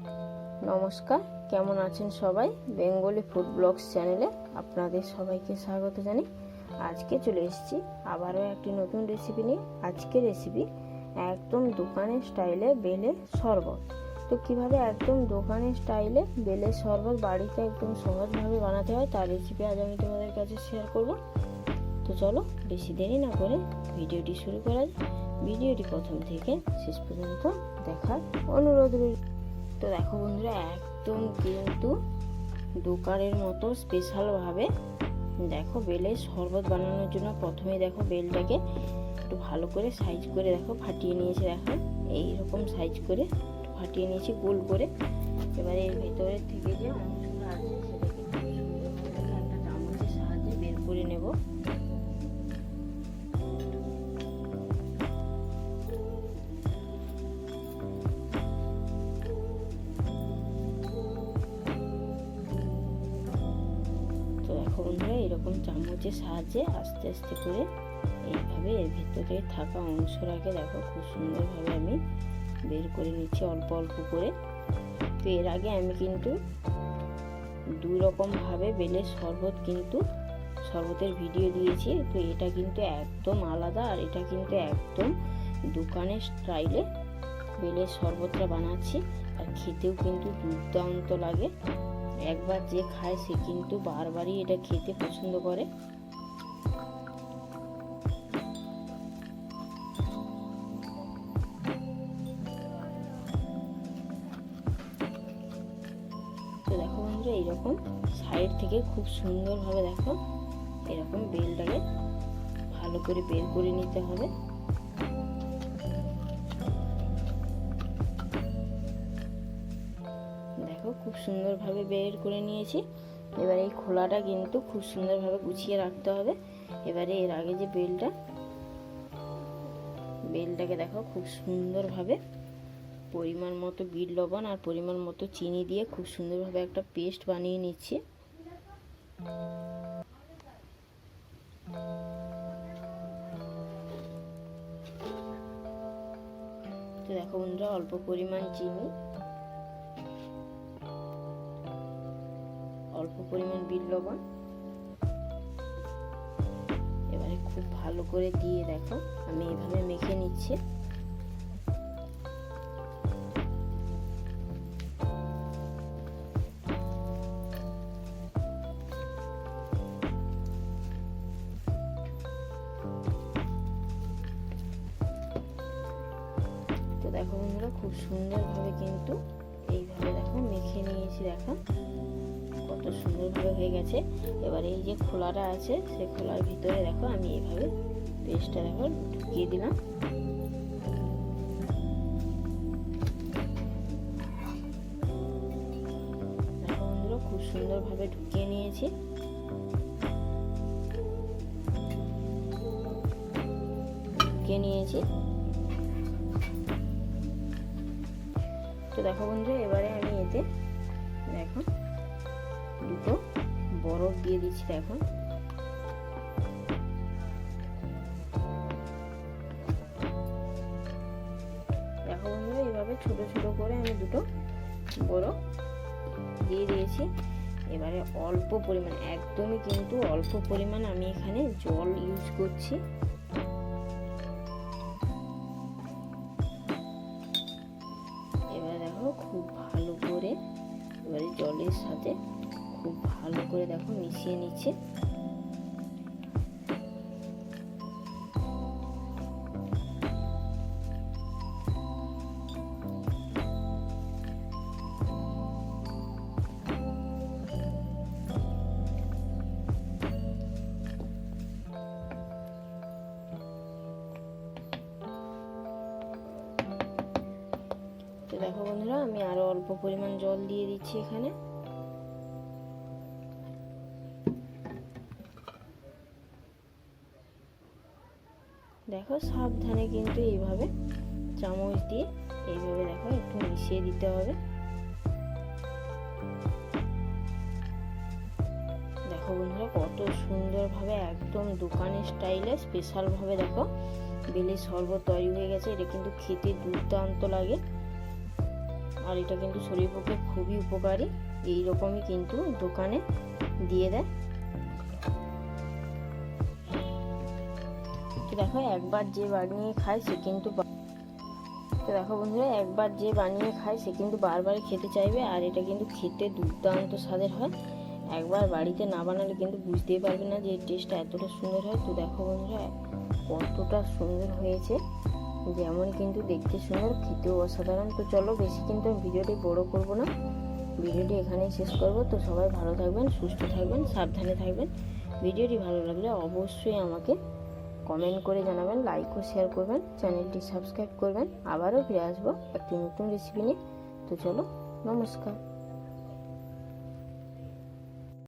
নমস্কার, কেমন আছেন সবাই? বেঙ্গলি ফুড ব্লগস চ্যানেলে আপনাদের সবাইকে স্বাগত জানাই। আজকে চলে এসেছি আবারও একটি নতুন রেসিপি নিয়ে। আজকের রেসিপি একদম দোকানের স্টাইলে বেলে শরবত। তো কীভাবে একদম দোকানের স্টাইলে বেলে শরবত বাড়িতে একদম সহজভাবে বানাতে হয়, তার রেসিপি আজ আমি তোমাদের কাছে শেয়ার করব। তো চলো, বেশি দেরি না করে ভিডিওটি শুরু করা যাক। ভিডিওটি প্রথম থেকে শেষ পর্যন্ত দেখার অনুরোধ রইল। তো দেখো বন্ধুরা, একদম কিন্তু দোকানের মতো স্পেশালভাবে দেখো বেলে শরবত বানানোর জন্য প্রথমে দেখো বেলটাকে একটু ভালো করে সাইজ করে দেখো ফাটিয়ে নিয়েছি দেখো। এইরকম সাইজ করে ফাটিয়ে নিয়েছি, গোল করে। এবারে এর ভেতরের থেকে যে অংশটা আছে, সেটাকে একটা চামচের সাহায্যে বের করে নেব। বন্ধুরা এরকম চামচের সাহায্যে আস্তে আস্তে করে এইভাবে এর ভেতরে থাকা অংশটাকে দেখো খুব সুন্দরভাবে আমি বের করে নিচ্ছি অল্প অল্প করে। তো এর আগে আমি কিন্তু দুই রকমভাবে বেলের শরবত কিন্তু শরবতের ভিডিও দিয়েছি। তো এটা কিন্তু একদম আলাদা আর এটা কিন্তু একদম দোকানের স্টাইলে বেলের শরবতটা বানাচ্ছি। আর খেতেও কিন্তু দুর্দান্ত লাগে। একবার যে খায় সে কিন্তু বারবারই এটা খেতে পছন্দ করে। তো দেখো বন্ধুরা, এইরকম সাইড থেকে খুব সুন্দরভাবে দেখো, এরকম বেলটাকে ভালো করে বের করে নিতে হবে। খুব সুন্দরভাবে বের করে নিয়েছি। এবার এই খোলাটা কিন্তু খুব সুন্দরভাবে গুছিয়ে রাখতে হবে। এবারে এর আগে যে বেলটা, বেলটাকে দেখো, খুব সুন্দরভাবে পরিমাণ মতো বিট লবণ আর পরিমাণ মতো চিনি দিয়ে খুব সুন্দরভাবে একটা পেস্ট বানিয়ে নিচ্ছি। তো দেখো বন্ধুরা, অল্প পরিমাণ চিনি। অল্প পরিমাণ বিট লবণ। এবারে খুব ভালো করে দিয়ে দেখো, আমি এভাবে মেখে নিচ্ছি। দেখো বন্ধুরা, খুব সুন্দরভাবে কিন্তু এইভাবে দেখো মেখে নিয়েছি, দেখো। কত সুন্দরভাবে হয়ে গেছে। এবার এই যে খোলাটা আছে সেই খোলার ভিতরে দেখো আমি এইভাবে পেস্টটা দেখো ঢুকিয়ে দিলাম। খুব সুন্দরভাবে ঢুকিয়ে নিয়েছি। ঢুকিয়ে নিয়েছি। তো দেখো বন্ধু এবারে আমি এতে দেখো দুটো। বরফ দিয়ে দিচ্ছি দেখো দেখো বন্ধুরা, এইভাবে ছোট ছোট করে আমি দুটো বরফ দিয়ে দিয়েছি। এবারে অল্প পরিমাণ, একদমই কিন্তু অল্প পরিমাণ আমি এখানে জল ইউজ করছি। এবার দেখো খুব ভালো করে, এবারে জলের সাথে খুব ভালো করে দেখো, মিশিয়ে নিচ্ছে। দেখো বন্ধুরা, আমি আরও অল্প পরিমাণ জল দিয়ে দিচ্ছি এখানে। দেখো সাবধানে কিন্তু এইভাবে চামচ দিয়ে এইভাবে দেখো একটু মিশিয়ে দিতে হবে। দেখো বন্ধুরা কত সুন্দরভাবে একদম দোকানের স্টাইলে স্পেশালভাবে দেখো বেলের শরবত তৈরি হয়ে গেছে। এটা কিন্তু খেতে দুর্দান্ত লাগে। আর এটা কিন্তু শরীর পক্ষে খুবই উপকারী। এই রকমই কিন্তু দোকানে দিয়ে দেয়। দেখো, একবার যে বানিয়ে খায় সে কিন্তু তো দেখো বন্ধুরা, একবার যে বানিয়ে খায় সে কিন্তু বারবার খেতে চাইবে, আর এটা কিন্তু খেতে দুর্দান্ত স্বাদের হয়। একবার বাড়িতে না বানালে কিন্তু বুঝতেই পারবে না যে টেস্টটা এতটা সুন্দর হয়। তো দেখো বন্ধুরা, কতটা সুন্দর হয়েছে। যেমন কিন্তু দেখতে সুন্দর, খেতেও অসাধারণ। তো চলো, বেশি কিন্তু আমি ভিডিওটি বড় করব না। ভিডিওটি এখানেই শেষ করব। তো সবাই ভালো থাকবেন, সুস্থ থাকবেন, সাবধানে থাকবেন। ভিডিওটি ভালো লাগলে অবশ্যই আমাকে কমেন্ট করে জানাবেন লাইক ও শেয়ার করবেন চ্যানেলটি সাবস্ক্রাইব করবেন, আবারও ফিরে আসব একটি নতুন রেসিপি নিয়ে। তো চলো, নমস্কার।